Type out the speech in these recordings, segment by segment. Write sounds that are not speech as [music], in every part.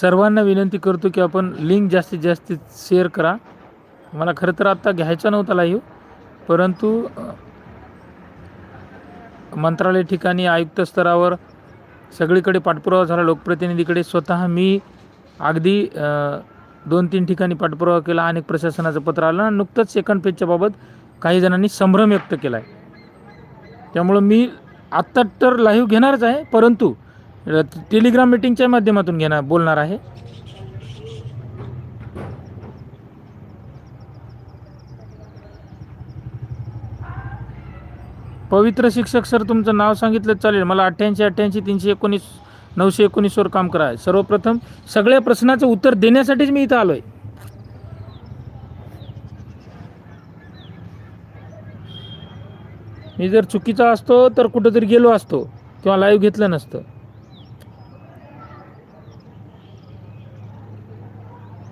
सर्वांना विनंती करतो की आपण लिंक जास्तीत जास्त शेअर करा. मला खरं तर आत्ता घ्यायचा नव्हता लाईव्ह परंतु मंत्रालय ठिकाणी आयुक्त स्तरावर सगळीकडे पाठपुरावा झाला. लोकप्रतिनिधीकडे स्वतः मी अगदी दोन तीन ठिकाणी पाठपुरावा केला अनेक प्रशासनाचं पत्र आलं आणि नुकतंच सेकंड पेजच्या बाबत काही जणांनी संभ्रम व्यक्त केला आहे त्यामुळं मी आत्ता तर लाईव्ह घेणारच आहे परंतु टेलिग्राम मीटिंगच्या माध्यमातून घेणार बोलणार आहे. पवित्र शिक्षक सर तुमचं नाव सांगितलं चालेल. मला अठ्ठ्याऐंशी अठ्ठ्याऐंशी तीनशे एकोणीस नऊशे एकोणीसवर काम करा. आहे सर्वप्रथम सगळ्या प्रश्नाचं उत्तर देण्यासाठीच मी इथं आलो आहे मी जर चुकीचा असतो तर कुठंतरी गेलो असतो किंवा लाईव्ह घेतलं नसतं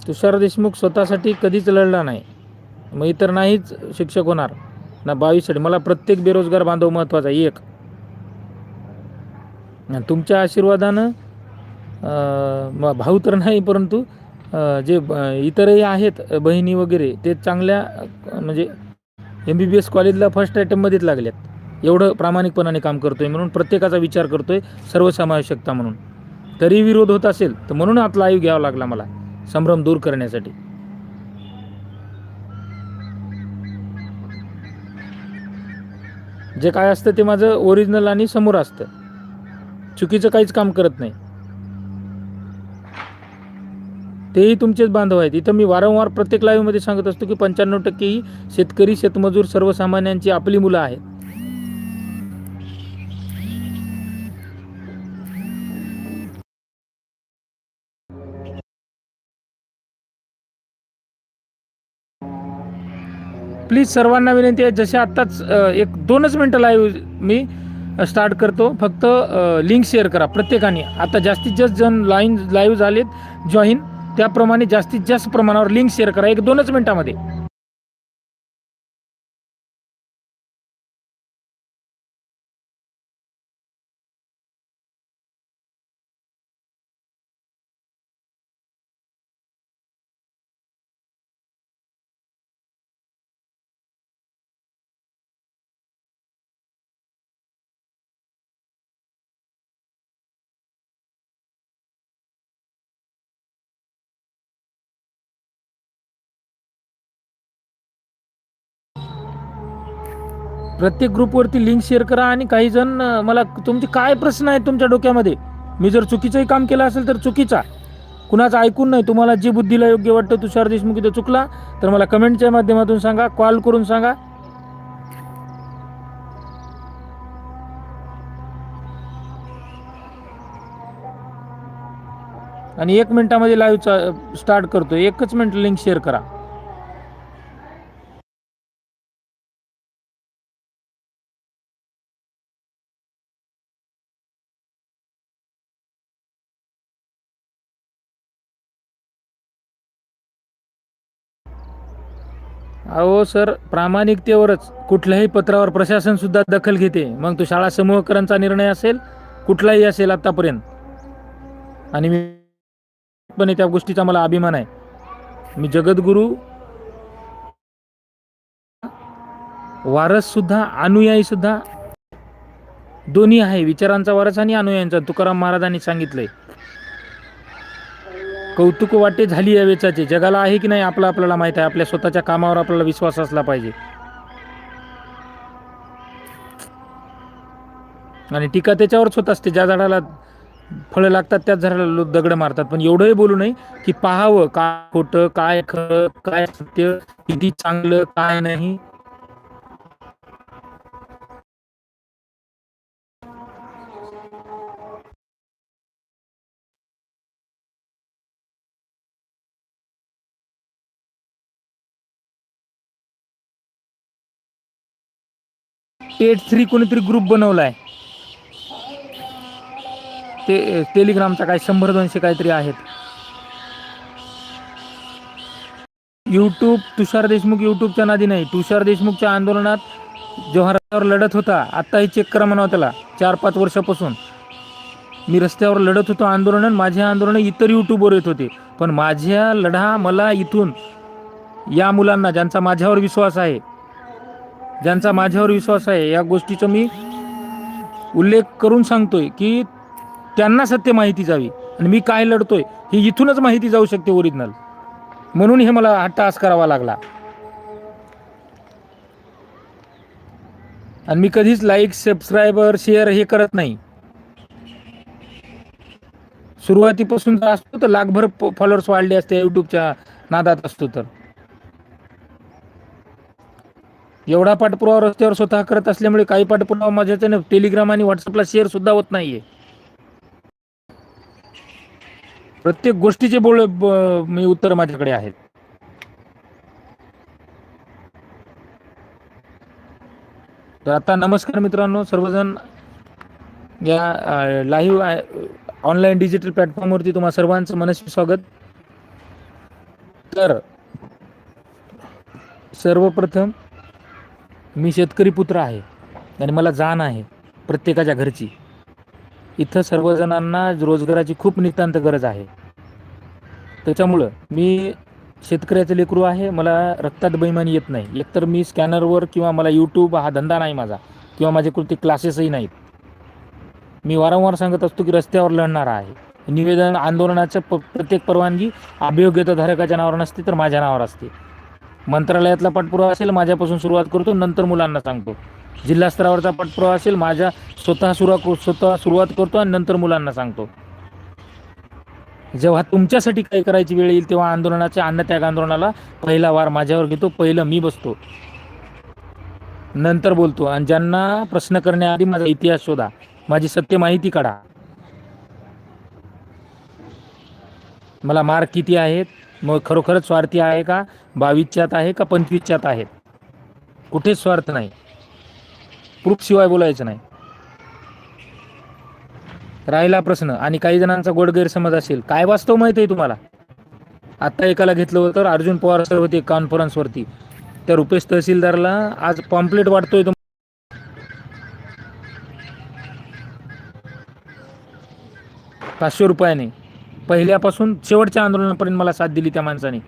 तुषार देशमुख स्वतःसाठी कधीच लढला नाही. मग इतर नाहीच शिक्षक होणार. ना बावीससाठी. मला प्रत्येक बेरोजगार बांधव महत्त्वाचा एक. तुमच्या आशीर्वादानं भाऊ तर नाही परंतु जे इतरही आहेत बहिणी वगैरे ते चांगल्या म्हणजे एम बी बी एस कॉलेजला फर्स्ट आयटममध्येच लागल्यात एवढं प्रामाणिकपणाने काम करतो आहे म्हणून प्रत्येकाचा विचार करतो आहे सर्वसमावेशकता म्हणून. तरी विरोध होत असेल तर म्हणून आता आयु घ्यावा लागला मला. संभ्रम दूर करण्यासाठी. जे काय असतं ते माझं ओरिजिनल आणि समोर असतं. चुकीचं काहीच काम करत नाही. तेही तुमचेच बांधव आहेत. इथं मी वारंवार प्रत्येक लाईव्हमध्ये सांगत असतो की पंच्याण्णव टक्के ही शेतकरी शेतमजूर सर्वसामान्यांची आपली मुलं आहेत. प्लीज सर्वांना विनंती आहे जसे आत्ताच एक दोनच मिनटं लाईव्ह मी स्टार्ट करतो. फक्त लिंक शेअर करा प्रत्येकाने. आता जास्तीत जास्त जण लाईन लाईव्ह झालेत जॉईन त्याप्रमाणे जास्तीत जास्त प्रमाणावर लिंक शेअर करा. एक दोनच मिनटामध्ये. प्रत्येक ग्रुपवरती लिंक शेअर करा आणि काही जण मला तुमचे काय प्रश्न आहेत तुमच्या डोक्यामध्ये? मी जर चुकीचंही काम केलं असेल तर चुकीचा. कुणाचं ऐकून नाही तुम्हाला जी बुद्धीला योग्य वाटतं तुषार देशमुख इथं चुकला तर मला कमेंटच्या माध्यमातून सांगा कॉल करून सांगा. आणि एक मिनिटामध्ये लाईव्ह स्टार्ट करतो एकच मिनिट लिंक शेअर करा. अहो सर प्रामाणिकतेवरच. कुठल्याही पत्रावर प्रशासन सुद्धा दखल घेते. मग तो शाळा समूहकरांचा निर्णय असेल? कुठलाही असेल आतापर्यंत? आणि मी पण त्या गोष्टीचा मला अभिमान आहे. मी जगद्गुरू वारस सुद्धा अनुयायी सुद्धा दोन्ही आहे. विचारांचा वारस आणि अनुयायांचा. तुकाराम महाराजांनी सांगितलंय. कौतुक वाटे झाली या वेचाचे. जगाला आहे की नाही आपलं आपल्याला माहीत आहे. आपल्या स्वतःच्या कामावर आपल्याला विश्वास असला पाहिजे. आणि टीका त्याच्यावरच होत असते. ज्या झाडाला फळं लागतात त्याच झाडाला लोक दगड मारतात. पण एवढंही बोलू नये की पाहावं. काय खोटं काय खरं काय सत्य किती चांगलं काय नाही. एट थ्री कोणीतरी ग्रुप बनवलाय. ते टेलिग्रामचा काय शंभर दोनशे काहीतरी आहेत. यूट्यूब तुषार देशमुख यूट्यूबच्या नादी नाही. तुषार देशमुखच्या आंदोलनात जव्हारावर लढत होता. आत्ताही चेक करा म्हणावं त्याला. चार पाच वर्षापासून. मी रस्त्यावर लढत होतो आंदोलन माझे आंदोलन इतर यूट्यूबवर येत होते. पण माझ्या लढा मला इथून या मुलांना ज्यांचा माझ्यावर विश्वास आहे ज्यांचा माझ्यावर विश्वास आहे या गोष्टीचा मी उल्लेख करून सांगतोय की त्यांना सत्य माहिती जावी. आणि मी काय लढतोय ही इथूनच माहिती जाऊ शकते ओरिजिनल. म्हणून हे मला हट्टास करावा लागला. आणि मी कधीच लाईक सबस्क्रायबर शेअर हे करत नाही. सुरुवातीपासून जर असतो तर लाखभर फॉलोअर्स वाढले असते युट्यूबच्या नादात असतो तर. एवढा पाठपुरावा रस्त्यावर स्वतः करत असल्यामुळे काही पाठपुरावा माझ्या टेलिग्राम आणि व्हॉट्सअपला शेअर सुद्धा होत नाहीये. प्रत्येक गोष्टीचे बोल मी उत्तर माझ्याकडे आहेत. तर आता नमस्कार मित्रांनो सर्वजण या लाईव्ह ऑनलाईन डिजिटल प्लॅटफॉर्मवरती तुम्हा सर्वांचं मनस्वी स्वागत. तर सर्वप्रथम मी शेतकरी पुत्र आहे आणि मला जाण आहे प्रत्येकाच्या घरची. इथं सर्वजणांना रोजगाराची खूप नितांत गरज आहे. त्याच्यामुळं मी शेतकऱ्याचं लेकरू आहे मला रक्तात बैमानी येत नाही. एकतर मी स्कॅनरवर किंवा मला यूट्यूब हा धंदा नाही माझा किंवा माझे कृते क्लासेसही नाहीत. मी वारंवार सांगत असतो की रस्त्यावर लढणारा आहे. निवेदन आंदोलनाचं प प्रत्येक परवानगी अभियोग्यताधारकाच्या नावावर नसते तर माझ्या नावावर असते. मंत्रालयातला पाठपुरावा असेल माझ्यापासून सुरुवात करतो नंतर मुलांना सांगतो. जिल्हा स्तरावरचा पाठपुरावा असेल माझ्या स्वतः सुरुवात स्वतः सुरुवात करतो आणि नंतर मुलांना सांगतो. जेव्हा तुमच्यासाठी काय करायची वेळ येईल तेव्हा आंदोलनाच्या अन्नत्याग आंदोलनाला पहिला वार माझ्यावर घेतो पहिलं मी बसतो. नंतर बोलतो आणि ज्यांना प्रश्न करण्याआधी माझा इतिहास शोधा माझी सत्य माहिती काढा. मला मार्क किती आहेत? मग खरोखरच स्वार्थी आहे का? बावीसच्यात आहे का पंचवीसच्यात आहेत कुठेच स्वार्थ नाही. प्रूफ शिवाय बोलायचं नाही. राहिला प्रश्न आणि काही जणांचा गोड गैरसमज असेल. काय वास्तव माहिती आहे तुम्हाला? आत्ता एकाला घेतलं होतं अर्जुन पवार सर होते कॉन्फरन्सवरती त्या रुपेश तहसीलदारला आज पॉम्पलेट वाटतोय तो पाचशे रुपयाने. पहिल्यापासून शेवटच्या आंदोलनापर्यंत मला साथ दिली त्या माणसाने.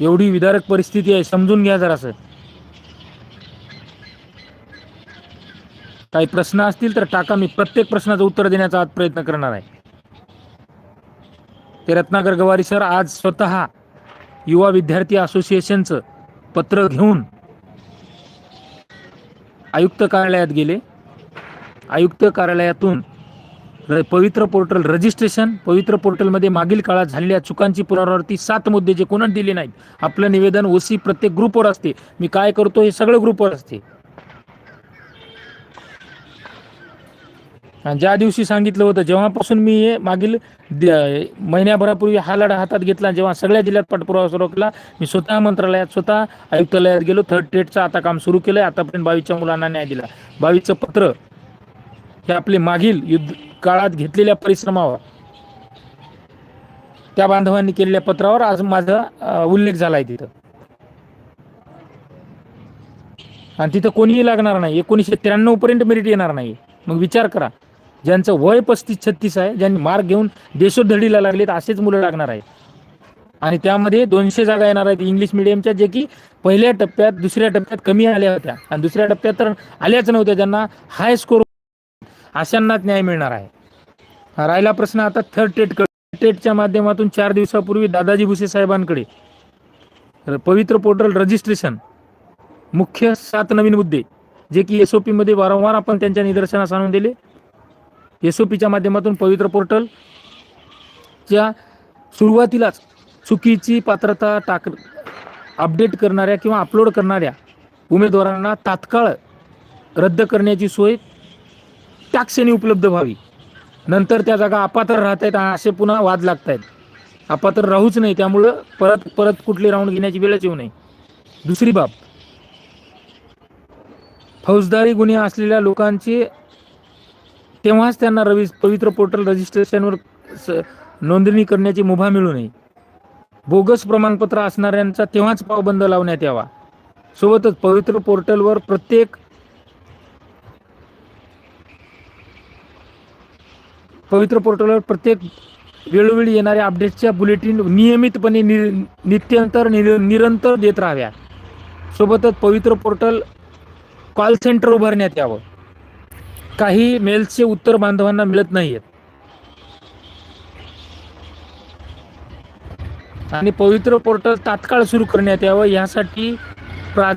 एवढी विदारक परिस्थिती आहे समजून घ्या जरासं. काही प्रश्न असतील तर टाका मी प्रत्येक प्रश्नाचं उत्तर देण्याचा आज प्रयत्न करणार आहे. ते रत्नाकर गवारी सर आज स्वतः युवा विद्यार्थी असोसिएशनचं पत्र घेऊन आयुक्त कार्यालयात गेले. आयुक्त कार्यालयातून र- पवित्र पोर्टल रजिस्ट्रेशन पवित्र पोर्टलमध्ये मागील काळात झालेल्या चुकांची पुनरावृत्ती सात मुद्दे जे कोणाला दिले नाहीत आपलं निवेदन ओसी प्रत्येक ग्रुपवर असते. मी काय करतो हे सगळं ग्रुपवर असते. ज्या दिवशी सांगितलं होतं जेव्हापासून मी हे मागील महिन्याभरापूर्वी हा लढा हातात घेतला जेव्हा सगळ्या जिल्ह्यात पाठपुरावा सुरू केला मी स्वतः मंत्रालयात स्वतः आयुक्तालयात गेलो. थर्ड टेटचं आता काम सुरू केलंय. आतापर्यंत बावीसच्या मुलांना न्याय दिला. बावीसचं पत्र हे आपले मागील युद्ध काळात घेतलेल्या परिश्रमावर त्या बांधवांनी केलेल्या पत्रावर आज माझा उल्लेख झाला आहे तिथं. आणि तिथं कोणीही लागणार नाही. एकोणीसशे त्र्याण्णव पर्यंत मेरिट येणार नाही. मग विचार करा. ज्यांचं वय पस्तीस छत्तीस आहे ज्यांनी मार्क घेऊन देशोधडीला लागलेत असेच मुलं लागणार आहे आणि त्यामध्ये दोनशे जागा येणार आहेत इंग्लिश मिडियमच्या जे की पहिल्या टप्प्यात दुसऱ्या टप्प्यात कमी आल्या होत्या. आणि दुसऱ्या टप्प्यात तर आल्याच नव्हत्या ज्यांना हाय स्कोर अशांनाच न्याय मिळणार आहे. राहिला प्रश्न आता थर्ड टेट टेटच्या माध्यमातून चार दिवसापूर्वी दादाजी भुसे साहेबांकडे पवित्र पोर्टल रजिस्ट्रेशन मुख्य सात नवीन मुद्दे जे की एस ओ पीमध्ये वारंवार आपण त्यांच्या निदर्शनास आणून दिले. एस ओ पीच्या माध्यमातून पवित्र पोर्टलच्या सुरुवातीलाच चुकीची पात्रता टाक अपडेट करणाऱ्या किंवा अपलोड करणाऱ्या उमेदवारांना तात्काळ रद्द करण्याची सोय टॅक्सने उपलब्ध व्हावी. नंतर त्या जागा अपात्र राहत आहेत असे पुन्हा वाद लागत आहेत अपात्र राहूच नाही त्यामुळं परत परत कुठले राऊंड घेण्याची वेळच येऊ नये. दुसरी बाब. फौजदारी गुन्हे असलेल्या लोकांची तेव्हाच त्यांना रवि पवित्र पोर्टल रजिस्ट्रेशनवर स- नोंदणी करण्याची मुभा मिळू नये. बोगस प्रमाणपत्र असणाऱ्यांचा तेव्हाच पावबंद लावण्यात यावा. सोबतच पवित्र पोर्टलवर प्रत्येक पवित्र पोर्टलवर प्रत्येक वेळोवेळी येणाऱ्या अपडेट्सच्या बुलेटिन नियमितपणे नि नित्यंतर निर निरंतर देत राहाव्या. सोबतच पवित्र पोर्टल कॉल सेंटर उभारण्यात यावं. काही मेल्सचे उत्तर बांधवांना मिळत नाही आहेत आणि पवित्र पोर्टल तात्काळ सुरू करण्यात यावं यासाठी प्रा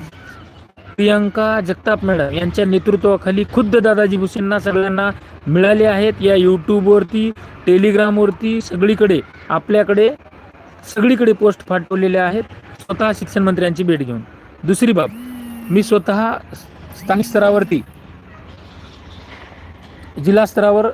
प्रियंका जगताप मॅडम यांच्या नेतृत्वाखाली खुद्द दादाजी भुसेंना सगळ्यांना मिळाले आहेत. या यूट्यूबवरती टेलिग्रामवरती सगळीकडे आपल्याकडे सगळीकडे पोस्ट पाठवलेल्या आहेत. स्वतः शिक्षण मंत्र्यांची भेट घेऊन. दुसरी बाब मी स्वतः स्थानिक स्तरावरती जिल्हा स्तरावर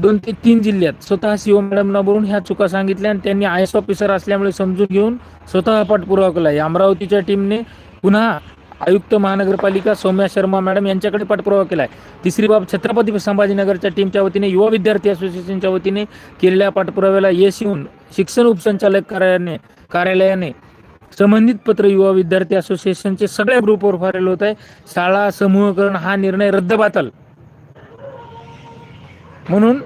दोन ते तीन जिल्ह्यात स्वतः सीओ मॅडमना बोलून ह्या चुका सांगितल्या आणि त्यांनी आय एस ऑफिसर असल्यामुळे समजून घेऊन स्वतः पाठपुरावा केला. आहे अमरावतीच्या टीमने पुन्हा आयुक्त महानगरपालिका सौम्या शर्मा मॅडम यांच्याकडे पाठपुरावा केला आहे तिसरी बाब छत्रपती संभाजीनगरच्या टीमच्या वतीने युवा विद्यार्थी असोसिएशनच्या वतीने केलेल्या पाठपुराव्याला यश येऊन शिक्षण उपसंचालक कार्यालयाने कार्यालयाने संबंधित पत्र युवा विद्यार्थी असोसिएशनचे सगळ्या ग्रुपवर फारेल होत आहे. शाळा समूहकरण हा निर्णय रद्दबातल. म्हणून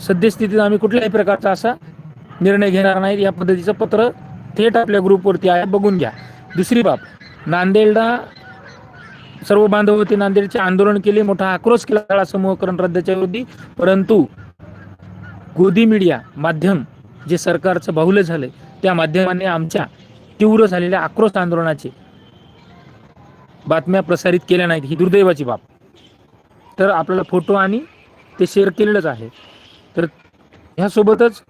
सद्यस्थितीत आम्ही कुठल्याही प्रकारचा असा निर्णय घेणार नाहीत या पद्धतीचं पत्र थेट आपल्या ग्रुपवरती आहे. बघून घ्या. दुसरी बाब नांदेडला सर्व बांधव होते. नांदेडचे आंदोलन केले. मोठा आक्रोश केला. शाळा समूहकरण रद्दच्या विरोधी. परंतु गोदी मीडिया माध्यम जे सरकारचं बाहुल्य झालंय त्या माध्यमाने आमच्या तीव्र झालेल्या आक्रोश आंदोलनाचे बातम्या प्रसारित केल्या नाहीत. ही दुर्दैवाची बाब. तर आपल्याला फोटो आणि ते शेअर केलेलंच आहे. तर ह्यासोबतच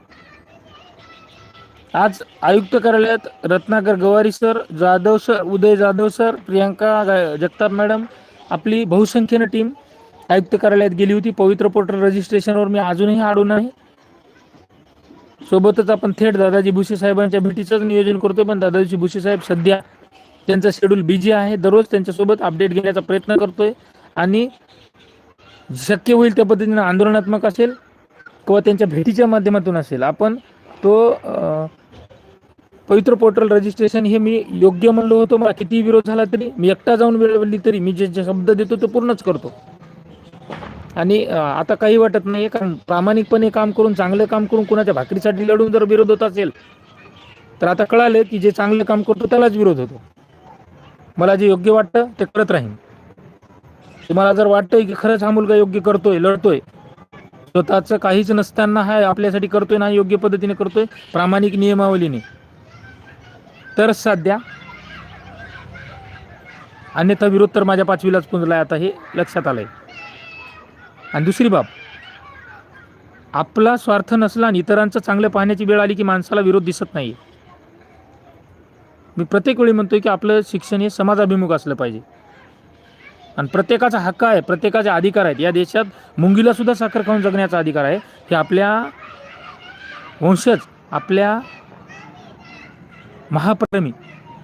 आज आयुक्त कार्यालयात Ratnakar Gawari sir Jadhav sir Uday Jadhav sir Priyanka Jagtap madam आपली बहुसंख्येनं टीम आयुक्त कार्यालयात गेली होती. पवित्र पोर्टल रजिस्ट्रेशनवर मी अजूनही अडून आहे सोबतच आपण थेट दादाजी भुसे साहेबांच्या भेटीचंच नियोजन करतोय. पण दादाजी भुसे साहेब सध्या त्यांचा शेड्यूल बिझी आहे. दररोज त्यांच्यासोबत अपडेट घेण्याचा प्रयत्न करतोय. आणि शक्य होईल त्या पद्धतीनं आंदोलनात्मक असेल किंवा त्यांच्या भेटीच्या माध्यमातून असेल आपण तो पवित्र पोर्टल रजिस्ट्रेशन हे मी योग्य म्हणलो होतो मला किती विरोध झाला तरी मी एकटा जाऊन वेळ वेळली तरी मी जे जे शब्द देतो ते पूर्णच करतो. आणि आता काही वाटत नाही कारण प्रामाणिकपणे काम करून चांगलं काम करून कुणाच्या भाकरीसाठी लढून जर विरोध होत असेल तर आता कळालं की जे चांगलं काम करतो त्यालाच विरोध होतो. मला जे योग्य वाटतं ते करत राहीन. तुम्हाला जर वाटतंय की खरंच हा मुलगा योग्य करतोय लढतोय स्वतःचं काहीच नसताना हा आपल्यासाठी करतोय ना योग्य पद्धतीने करतोय प्रामाणिक नियमावलीने. तर साध्या अन्यथा विरोध तर माझ्या पाचवीलाच पुंजलाय आता हे लक्षात आलंय. आणि दुसरी बाब आपला स्वार्थ नसला आणि इतरांचं चांगलं पाहण्याची वेळ आली की माणसाला विरोध दिसत नाही मी प्रत्येक वेळी म्हणतोय की आपलं शिक्षण हे समाजाभिमुख असलं पाहिजे. आणि प्रत्येकाचा हक्क आहे प्रत्येकाचे अधिकार आहेत. या देशात मुंगीला सुद्धा साखर खाऊन जगण्याचा अधिकार आहे. हे आपल्या वंशज आपल्या महाप्रमी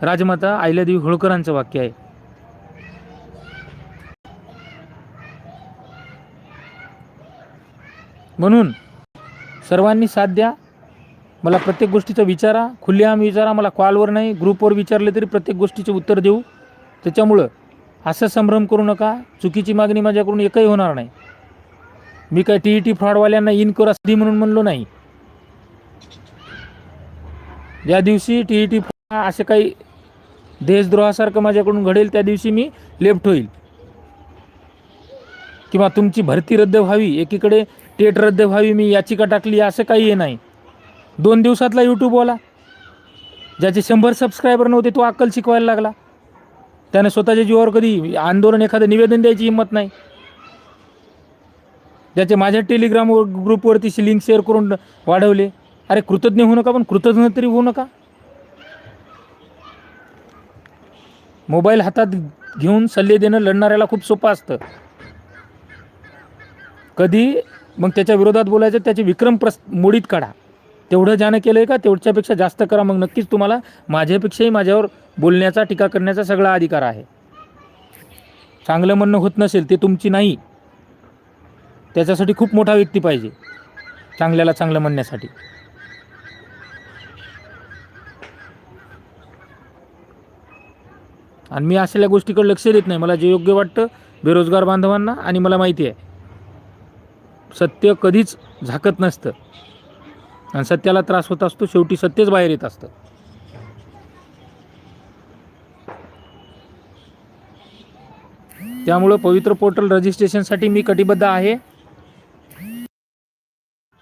राजमाता अहिल्यादेवी होळकरांचं वाक्य आहे. म्हणून सर्वांनी साथ द्या. मला प्रत्येक गोष्टीचा विचारा खुलेआम विचारा. मला कॉलवर नाही ग्रुपवर विचारले तरी प्रत्येक गोष्टीचे उत्तर देऊ. त्याच्यामुळं असं संभ्रम करू नका. चुकीची मागणी माझ्याकडून एकही होणार नाही. मी काय टी ई टी फ्रॉडवाल्यांना इन कर असली म्हणून म्हणलो नाही. ज्या दिवशी टी ई टी असे काही देशद्रोहासारखं माझ्याकडून घडेल त्या दिवशी मी लेफ्ट होईल. किंवा तुमची भरती रद्द व्हावी एकीकडे टेट रद्द व्हावी मी याचिका टाकली असं काही हे नाही. दोन दिवसातला यूट्यूबवाला ज्याचे शंभर सबस्क्रायबर नव्हते तो अक्कल शिकवायला लागला. त्याने स्वतःच्या जीवावर कधी आंदोलन एखादं निवेदन द्यायची हिंमत नाही. ज्याचे माझ्या टेलिग्राम ग्रुपवरती लिंक शेअर करून वाढवले. अरे कृतज्ञ होऊ नका पण कृतज्ञ तरी होऊ नका. मोबाईल हातात घेऊन सल्ले देणं लढणाऱ्याला खूप सोपं असतं. कधी मग त्याच्या विरोधात बोलायचं त्याचे विक्रम प्रस मोडीत काढा. तेवढं ज्यानं केलं आहे का तेवढ्यापेक्षा जास्त करा. मग नक्कीच तुम्हाला माझ्यापेक्षाही माझ्यावर बोलण्याचा टीका करण्याचा सगळा अधिकार आहे. चांगलं म्हणणं होत नसेल ते तुमची नाही. त्याच्यासाठी खूप मोठा व्यक्ती पाहिजे चांगल्याला चांगलं म्हणण्यासाठी. आणि मी असलेल्या गोष्टीकडे लक्ष देत नाही. मला जे योग्य वाटतं बेरोजगार बांधवांना आणि मला माहिती आहे. सत्य कधीच झाकत नसतं. आणि सत्याला त्रास होत असतो शेवटी सत्यच बाहेर येत असतं त्यामुळं पवित्र पोर्टल रजिस्ट्रेशनसाठी मी कटिबद्ध आहे.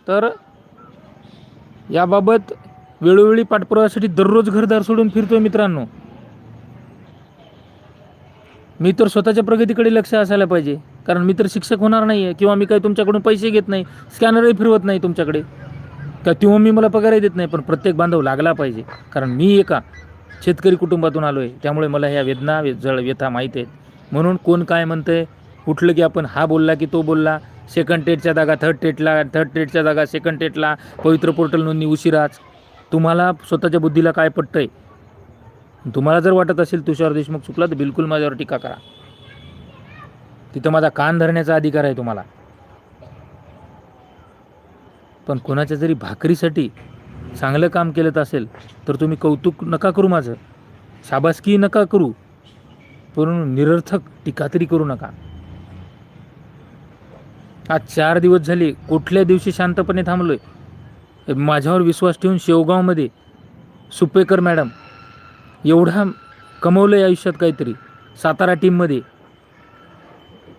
तर याबाबत वेळोवेळी पाठपुराव्यासाठी दररोज घरदार सोडून फिरतोय मित्रांनो. मी तर स्वतःच्या प्रगतीकडे लक्ष असायला पाहिजे. कारण मी तर शिक्षक होणार नाही आहे किंवा मी काही तुमच्याकडून पैसे घेत नाही स्कॅनरही फिरवत नाही तुमच्याकडे. का तेव्हा मी मला पगारही देत नाही पण प्रत्येक बांधव लागला पाहिजे. कारण मी एका शेतकरी कुटुंबातून आलो आहे त्यामुळे मला ह्या वेदना वे- जळ व्यथा माहीत आहेत. म्हणून कोण काय म्हणतंय कुठलं की आपण हा बोलला की तो बोलला सेकंड टेटच्या जागा थर्ड टेटला थर्ड टेटच्या जागा सेकंड टेटला पवित्र पोर्टल नोंदणी उशिराच. तुम्हाला स्वतःच्या बुद्धीला काय पटतं आहे तुम्हाला जर वाटत असेल तुषार देशमुख चुकला तर बिलकुल माझ्यावर टीका करा. तिथं माझा कान धरण्याचा अधिकार आहे तुम्हाला. पण कोणाच्या जरी भाकरीसाठी चांगलं काम केलं असेल तर तुम्ही कौतुक नका करू माझं. शाबासकी नका करू. पण निरर्थक टीका तरी करू नका. आज चार दिवस झाले कुठल्या दिवशी शांतपणे थांबलोय? माझ्यावर विश्वास ठेवून शेवगावमध्ये सुपेकर मॅडम एवढा कमवलं आहे आयुष्यात काहीतरी सातारा टीममध्ये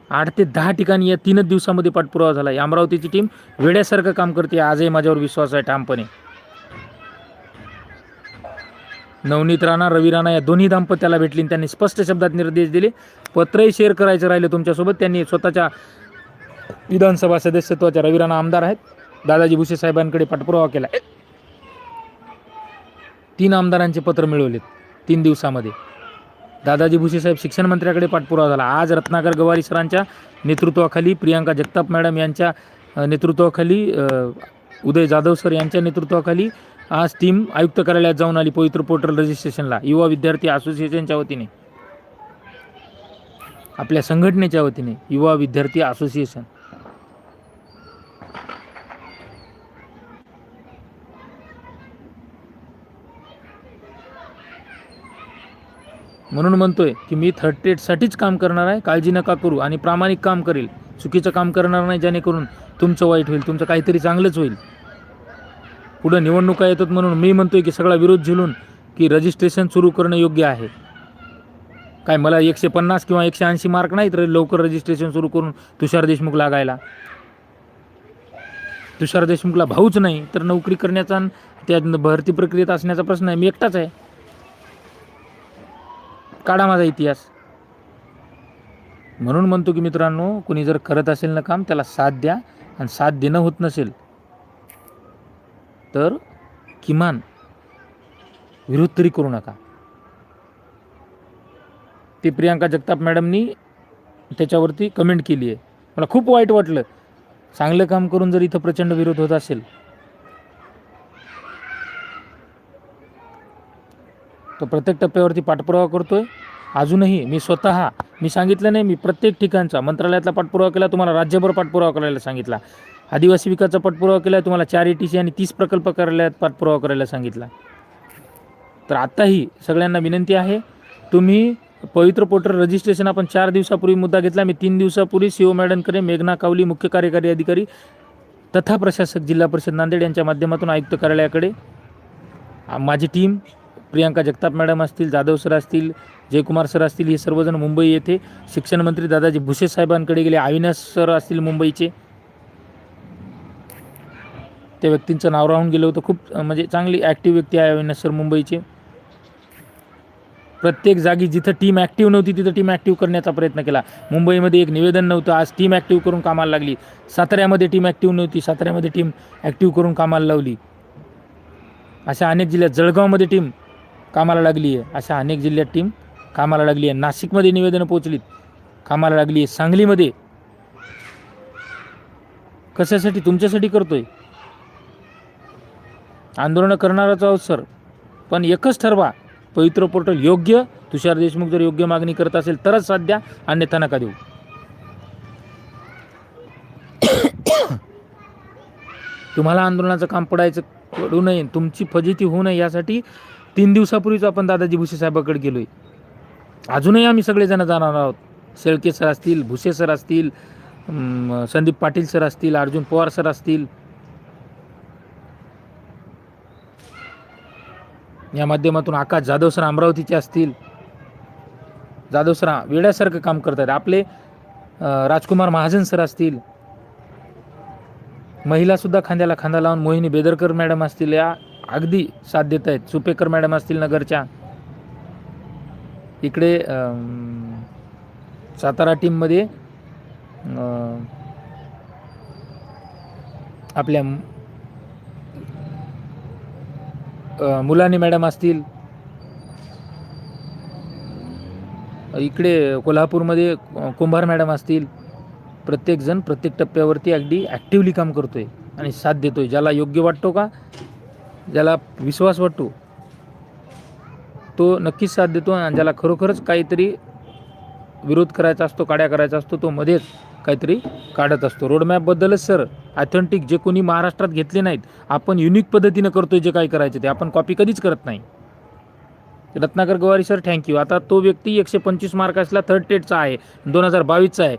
आठ ते दहा ठिकाणी या तीनच दिवसामध्ये पाठपुरावा झाला. आहे अमरावतीची टीम वेड्यासारखं काम करते आजही माझ्यावर विश्वास आहे ठामपणे. नवनीत राणा रवी राणा या दोन्ही दाम्पत्याला भेटली आणि त्यांनी स्पष्ट शब्दात निर्देश दिले. पत्रही शेअर करायचं राहिलं तुमच्यासोबत. त्यांनी स्वतःच्या विधानसभा सदस्यत्वाच्या रवी राणा आमदार आहेत. दादाजी भुसे साहेबांकडे पाठपुरावा केला. तीन आमदारांचे पत्र मिळवलेत तीन दिवसामध्ये. दादाजी भुसे साहेब शिक्षण मंत्र्याकडे पाठपुरावा झाला. आज रत्नाकर गवारी सरांच्या नेतृत्वाखाली प्रियांका जगताप मॅडम यांच्या नेतृत्वाखाली उदय जाधव सर यांच्या नेतृत्वाखाली आज टीम आयुक्त कार्यालयात जाऊन आली पवित्र पोर्टल रजिस्ट्रेशनला. युवा विद्यार्थी असोसिएशनच्या वतीने. आपल्या संघटनेच्या वतीने. युवा विद्यार्थी असोसिएशन. म्हणून म्हणतोय की मी थर्टी एटसाठीच काम करणार आहे काळजी नका करू आणि प्रामाणिक काम करेल. चुकीचं काम करणार नाही जेणेकरून तुमचं वाईट होईल तुमचं काहीतरी चांगलंच होईल. पुढं निवडणुका येतात म्हणून मी म्हणतोय की सगळा विरोध झेलून की रजिस्ट्रेशन सुरू करणं योग्य आहे. काय मला एकशे पन्नास किंवा एकशे ऐंशी मार्क नाही तर लवकर रजिस्ट्रेशन सुरू करून तुषार देशमुख लागायला? तुषार देशमुखला भाऊच नाही तर नोकरी करण्याचा आणि त्या भरती प्रक्रियेत असण्याचा प्रश्न आहे. मी एकटाच आहे. काढा माझा इतिहास. म्हणून म्हणतो की मित्रांनो कोणी जर करत असेल ना काम त्याला साथ द्या आणि साथ देणं होत नसेल तर किमान विरोध तरी करू नका. ते प्रियांका जगताप मॅडमनी त्याच्यावरती कमेंट केली आहे मला खूप वाईट वाटलं. चांगलं काम करून जर इथं प्रचंड विरोध होत असेल तो प्रत्येक टप्प्यावरती पाठपुरावा करतोय. अजूनही मी स्वतः मी सांगितलं नाही मी प्रत्येक ठिकाणचा मंत्रालयातला पाठपुरावा केला तुम्हाला राज्यभर पाठपुरावा करायला सांगितला. आदिवासी विकासचा पाठपुरावा केला तुम्हाला चार ई टी सी आणि तीस प्रकल्प कार्यालयात पाठपुरावा करायला सांगितला. तर आत्ताही सगळ्यांना विनंती आहे तुम्ही पवित्र पोर्टल रजिस्ट्रेशन आपण चार दिवसापूर्वी मुद्दा घेतला मी तीन दिवसापूर्वी सी ओ मॅडमकडे मेघना कावली मुख्य कार्यकारी अधिकारी तथा प्रशासक जिल्हा परिषद नांदेड यांच्या माध्यमातून आयुक्त कार्यालयाकडे माझी टीम प्रियांका जगताप मॅडम असतील जाधव सर असतील जयकुमार सर असतील हे सर्वजण मुंबई येथे शिक्षण मंत्री दादाजी भुसे साहेबांकडे गेले. अविनाश सर असतील मुंबईचे. त्या व्यक्तींचं नाव राहून गेलं होतं. खूप म्हणजे चांगली ॲक्टिव्ह व्यक्ती आहे अविनाश सर मुंबईचे. प्रत्येक जागी जिथं टीम ॲक्टिव्ह नव्हती तिथं टीम ॲक्टिव्ह करण्याचा प्रयत्न केला. मुंबईमध्ये एक निवेदन नव्हतं. आज टीम ॲक्टिव्ह करून कामाला लागली. साताऱ्यामध्ये टीम ॲक्टिव्ह नव्हती. साताऱ्यामध्ये टीम ॲक्टिव्ह करून कामाला लावली. अशा अनेक जिल्ह्यात जळगावमध्ये टीम कामाला लागली आहे. अशा अनेक जिल्ह्यात टीम कामाला लागली आहे. नाशिकमध्ये निवेदनं पोचलीत कामाला लागली आहे. सांगलीमध्ये. कशासाठी? तुमच्यासाठी करतोय. आंदोलनं करणाराच आहोत सर पण एकच ठरवा. पवित्र पोर्टल योग्य. तुषार देशमुख जर योग्य मागणी करत असेल तरच सध्या अन्यथा नका देऊ. तुम्हाला आंदोलनाचं काम पडायचं पडू नये. तुमची फजिती होऊ नये यासाठी तीन दिवसापूर्वीच आपण दादाजी भुसे साहेबाकडे गेलो आहे अजूनही आम्ही सगळेजण जाणार आहोत. शेळके सर असतील भुसे सर असतील संदीप पाटील सर असतील अर्जुन पवार सर असतील. या माध्यमातून आकाश जाधव सर अमरावतीचे असतील. जाधव सर वेड्यासारखं काम करतात. आपले राजकुमार महाजन सर असतील. महिलासुद्धा खांद्याला खांदा लावून मोहिनी बेदरकर मॅडम असतील या अगदी साथ देत आहेत. सुपेकर मॅडम असतील नगरच्या. इकडे सातारा टीममध्ये आपल्या मुलानी मॅडम असतील. इकडे कोल्हापूरमध्ये कुंभार मॅडम असतील. प्रत्येकजण प्रत्येक टप्प्यावरती अगदी ॲक्टिवली काम करतोय आणि साथ देतोय. ज्याला योग्य वाटतो का ज्याला विश्वास वाटतो तो नक्कीच साथ देतो आणि ज्याला खरोखरच काहीतरी विरोध करायचा असतो काड्या करायचा असतो तो मध्येच काहीतरी काढत असतो. रोडमॅपबद्दलच सर ऑथेंटिक जे कोणी महाराष्ट्रात घेतले नाहीत आपण युनिक पद्धतीनं करतोय जे काही करायचे ते. आपण कॉपी कधीच करत नाही. रत्नाकर गवारी सर थँक्यू आता तो व्यक्ती एकशे पंचवीस मार्क असला थर्ड टेटचा आहे दोन हजार बावीसचा आहे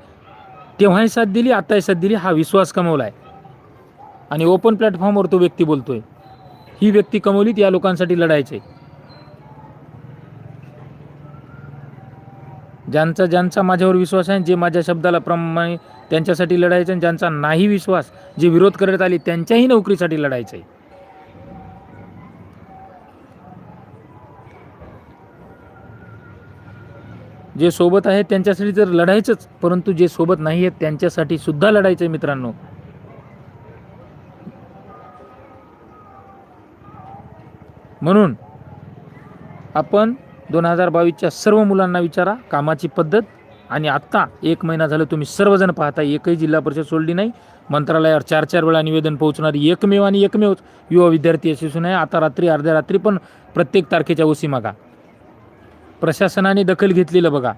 तेव्हाही साथ दिली आताही साथ दिली हा विश्वास कमवला आहे आणि ओपन प्लॅटफॉर्मवर तो व्यक्ती बोलतोय. ही व्यक्ती कमवलीत या लोकांसाठी लढायचे. ज्यांचा ज्यांचा माझ्यावर विश्वास आहे जे माझ्या शब्दाला प्रमाणे त्यांच्यासाठी लढायचं आणि ज्यांचा नाही विश्वास जे विरोध करत आले त्यांच्याही नोकरीसाठी लढायचं. आहे जे सोबत आहेत त्यांच्यासाठी तर लढायचंच परंतु जे सोबत नाही आहेत त्यांच्यासाठी सुद्धा लढायचं आहे मित्रांनो. म्हणून आपण दोन हजार बावीसच्या सर्व मुलांना विचारा कामाची पद्धत आणि आत्ता एक महिना झालं तुम्ही सर्वजण पाहता एकही जिल्हा परिषद सोडली नाही. मंत्रालयावर चार चार वेळा निवेदन पोहोचणारी एकमेव आणि एकमेव युवा विद्यार्थी असून आहे आता रात्री अर्ध्या रात्री पण प्रत्येक तारखेच्या ओसी मागा. प्रशासनाने दखल घेतलेलं बघा.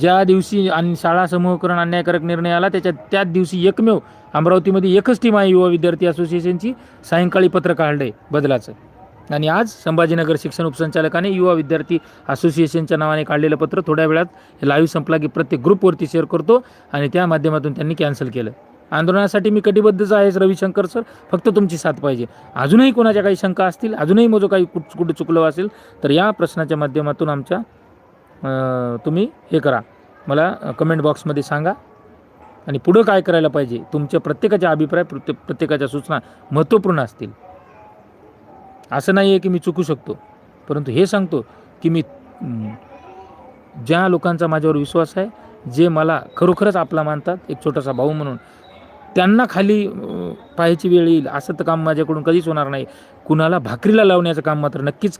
ज्या दिवशी आणि शाळा समूहकरण अन्यायकारक निर्णय आला त्याच्या त्याच दिवशी एकमेव अमरावतीमध्ये एकच टीम आहे युवा विद्यार्थी असोसिएशनची सायंकाळी पत्र काढलं आहे बदलाचं. आणि आज संभाजीनगर शिक्षण उपसंचालकाने युवा विद्यार्थी असोसिएशनच्या नावाने काढलेलं पत्र थोड्या वेळात लाईव्ह संपला की प्रत्येक ग्रुपवरती शेअर करतो आणि त्या माध्यमातून त्यांनी कॅन्सल केलं. आंदोलनासाठी मी कटिबद्धच आहेच रविशंकर सर फक्त तुमची साथ पाहिजे. अजूनही कोणाच्या काही शंका असतील अजूनही माझं काही कुठ कुठं चुकलं असेल तर या प्रश्नाच्या माध्यमातून आमच्या तुम्ही हे करा. मला कमेंट बॉक्समध्ये सांगा. आणि पुढं काय करायला पाहिजे? तुमच्या प्रत्येकाच्या अभिप्राय प्रत्येक प्रत्येकाच्या सूचना महत्त्वपूर्ण असतील. असं नाही आहे की मी चुकू शकतो. परंतु हे सांगतो की मी ज्या लोकांचा माझ्यावर विश्वास आहे जे मला खरोखरच आपला मानतात एक छोटासा भाऊ म्हणून त्यांना खाली पाहायची वेळ येईल. असं तर काम माझ्याकडून कधीच होणार नाही. कुणाला भाकरीला लावण्याचं काम मात्र नक्कीच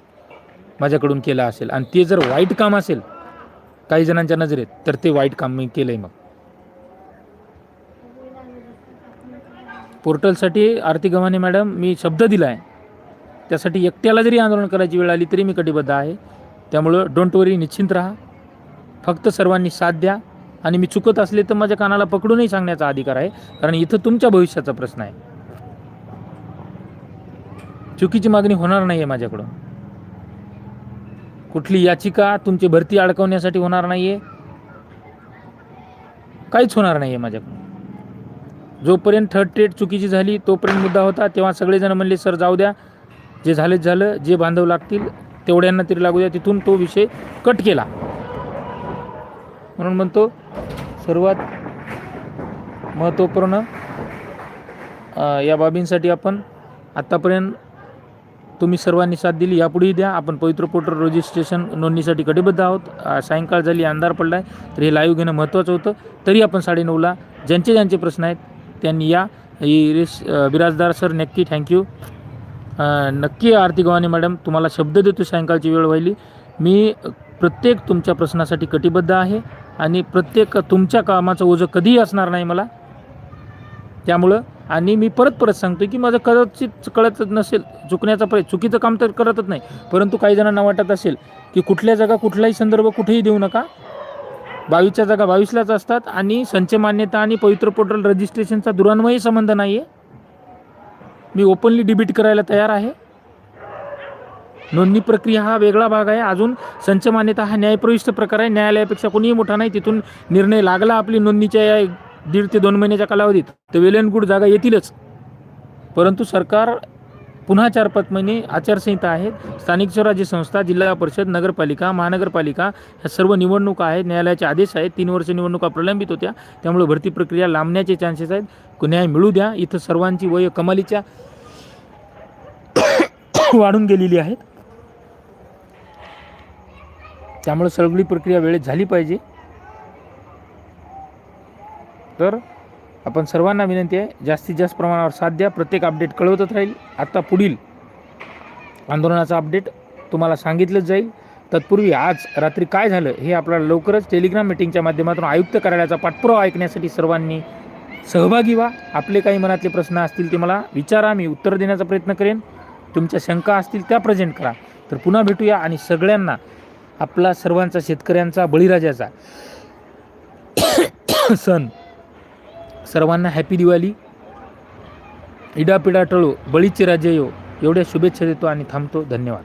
माझ्याकडून केलं असेल. आणि ते जर वाईट काम असेल काही जणांच्या नजरेत तर ते वाईट काम मी केलं आहे मग. पोर्टलसाठी आरती गव्हाणे मॅडम मी शब्द दिला आहे त्यासाठी एकट्याला जरी आंदोलन करायची वेळ आली तरी मी कटिबद्ध आहे. त्यामुळं डोंट वरी निश्चिंत राहा. फक्त सर्वांनी साथ द्या. आणि मी चुकत असले तर माझ्या कानाला पकडूनही सांगण्याचा अधिकार आहे. कारण इथं तुमच्या भविष्याचा प्रश्न आहे. चुकीची मागणी होणार नाही आहे माझ्याकडून. कुठली याचिका तुमची भरती अडकवण्यासाठी होणार नाही आहे काहीच होणार नाही आहे माझ्याकडून. जोपर्यंत थर्ड टेट चुकीची झाली तोपर्यंत मुद्दा होता. तेव्हा सगळेजण म्हणले सर जाऊ द्या. जे झालेच झालं. जे बांधव लागतील तेवढ्यांना तरी लागू द्या. तिथून तो विषय कट केला. म्हणून म्हणतो सर्वात महत्त्वपूर्ण या बाबींसाठी आपण आत्तापर्यंत तुम्ही सर्वांनी साथ दिली यापुढेही द्या. आपण पवित्र पोर्टल रजिस्ट्रेशन नोंदणीसाठी कटिबद्ध आहोत. सायंकाळ झाली अंधार पडला आहे तर हे लाईव्ह घेणं महत्त्वाचं होतं. तरी आपण साडेनऊला ज्यांचे ज्यांचे प्रश्न आहेत त्यांनी या. रेस बिराजदार सर नक्की थँक्यू नक्की आरती गव्हाणे मॅडम तुम्हाला शब्द देतो सायंकाळची वेळ व्हायली. मी प्रत्येक तुमच्या प्रश्नासाठी कटिबद्ध आहे आणि प्रत्येक तुमच्या कामाचं ओझं कधीही असणार नाही मला. त्यामुळं आणि मी परत परत सांगतो की माझं कदाचित कळत नसेल चुकण्याचा प्रयत्न चुकीचं काम तर करतच नाही परंतु काही जणांना वाटत असेल की कुठल्या जागा कुठलाही संदर्भ कुठेही देऊ नका. बावीसच्या जागा बावीसलाच असतात आणि संच मान्यता आणि पवित्र पोर्टल रजिस्ट्रेशनचा दुरान्वयी संबंध नाही आहे मी ओपनली डिबीट करायला तयार आहे. नोंदणी प्रक्रिया हा वेगळा भाग आहे. अजून संच मान्यता हा न्यायप्रविष्ट प्रकार आहे. न्यायालयापेक्षा कोणीही मोठा नाही. तिथून निर्णय लागला आपली नोंदणीच्या या दीड ते दोन महिन्याच्या कालावधीत तर वेल अँड गुड जागा येतीलच. परंतु सरकार पुन्हा चार पाच महिने आचारसंहिता आहेत स्थानिक स्वराज्य संस्था जिल्हा परिषद नगरपालिका महानगरपालिका ह्या सर्व निवडणुका आहेत. न्यायालयाचे आदेश आहेत. तीन वर्ष निवडणुका प्रलंबित होत्या. त्यामुळे भरती प्रक्रिया लांबण्याचे चान्सेस आहेत. न्याय मिळू द्या. इथं सर्वांची वय कमालीच्या [coughs] वाढून गेलेली आहेत. त्यामुळे सगळी प्रक्रिया वेळेत झाली पाहिजे. तर आपण सर्वांना विनंती आहे जास्तीत जास्त प्रमाणावर साथ द्या. प्रत्येक अपडेट कळवतच राहील. आत्ता पुढील आंदोलनाचा अपडेट तुम्हाला सांगितलंच जाईल. तत्पूर्वी आज रात्री काय झालं हे आपल्याला लवकरच टेलिग्राम मिटिंगच्या माध्यमातून आयुक्त कार्यालयाचा पाठपुरावा ऐकण्यासाठी सर्वांनी सहभागी व्हा. आपले काही मनातले प्रश्न असतील ते मला विचारा. मी उत्तर देण्याचा प्रयत्न करेन. तुमच्या शंका असतील त्या प्रेझेंट करा. तर पुन्हा भेटूया आणि सगळ्यांना आपला सर्वांचा शेतकऱ्यांचा बळीराजाचा [coughs] सण सर्वांना हॅपी दिवाळी. इडापिडा टळो बळीचे राज्य यो एवढ्या शुभेच्छा देतो आणि थांबतो. धन्यवाद.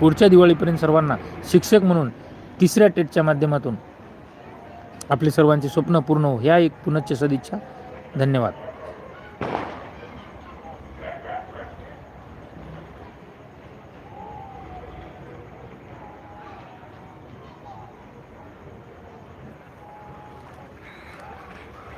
पुढच्या दिवाळीपर्यंत सर्वांना शिक्षक म्हणून तिसऱ्या टेटच्या माध्यमातून आपले सर्वांचे स्वप्न पूर्ण हो. ह्या एक पुनश्च सदिच्छा. धन्यवाद.